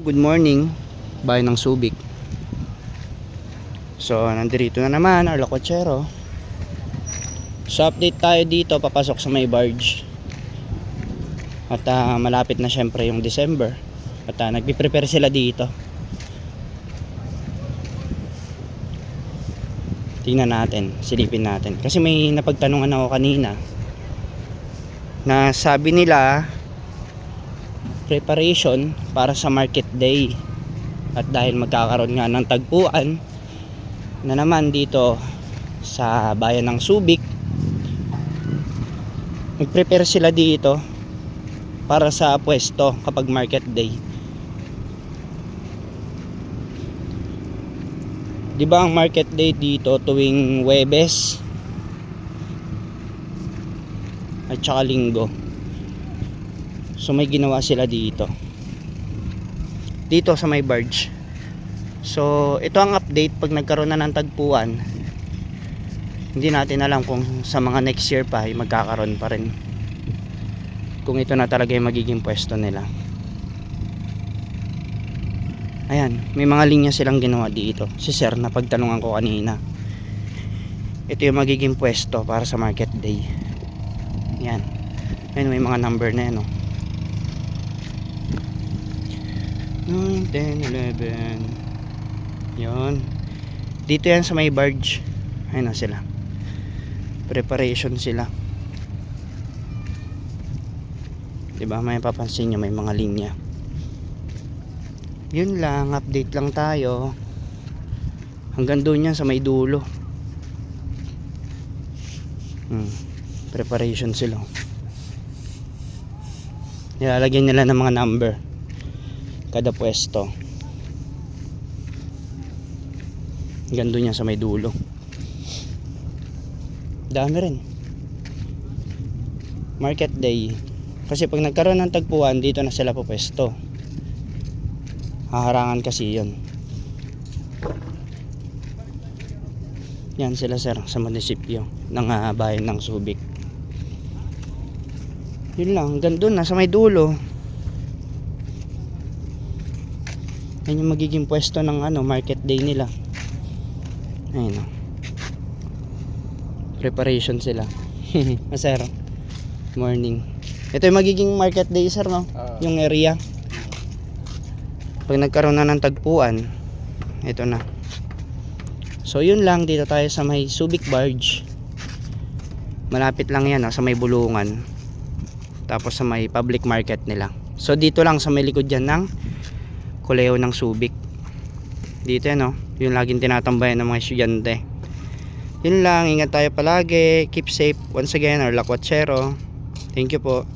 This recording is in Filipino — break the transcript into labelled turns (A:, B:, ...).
A: Good morning, bayan ng Subic. So, nandito na naman, Arla Cochero. So, update tayo dito, papasok sa may barge. At ah, malapit na syempre yung December. At uh, nagpiprepare sila dito. Tingnan natin, silipin natin. Kasi may napagtanungan ako kanina na sabi nila preparation para sa market day. At dahil magkakaroon nga ng tagpuan na naman dito sa bayan ng Subic nagprepare sila dito para sa pwesto kapag market day. Di ba ang market day dito tuwing Webes? At saka linggo So may ginawa sila dito. Dito sa may barge. So ito ang update pag nagkaroon na ng tagpuan. Hindi natin alam kung sa mga next year pa ay magkakaroon pa rin. Kung ito na talaga yung magiging pwesto nila. Ayan, may mga linya silang ginawa dito. Si Sir na pagtanungan ko kanina. Ito yung magiging pwesto para sa market day. Yan. Ayun, may mga number na yan, oh. 9, 10, 11 yun. Dito yan sa may barge. Ayun na sila. Preparation sila. Diba? May papansin nyo may mga linya. Yun lang. Update lang tayo. Hanggang doon yan sa may dulo. Hmm. preparation sila. Nilalagyan nila ng mga number kada pwesto. Gando niya sa may dulo. Dami rin. Market day. Kasi pag nagkaroon ng tagpuan dito na sila po pwesto haharangan kasi yon yan sila sir sa munisipyo ng ah, bayan ng Subic. Yun lang gando na sa may dulo yan yung magiging pwesto ng ano market day nila. Ayun o preparation sila. Sir. Morning. Ito yung magiging market day sir no?
B: Ah.
A: yung area. Pag nagkaroon na ng tagpuan ito na. So yun lang. Dito tayo sa may Subic Barge. Malapit lang yan no, sa may bulungan. Tapos sa may public market nila. So dito lang sa may likod dyan ng kuleo ng Subic. Dito yan oh. Yung laging tinatambayan ng mga estudyante. Yun lang ingat tayo palagi. Keep safe once again our lakwachero thank you po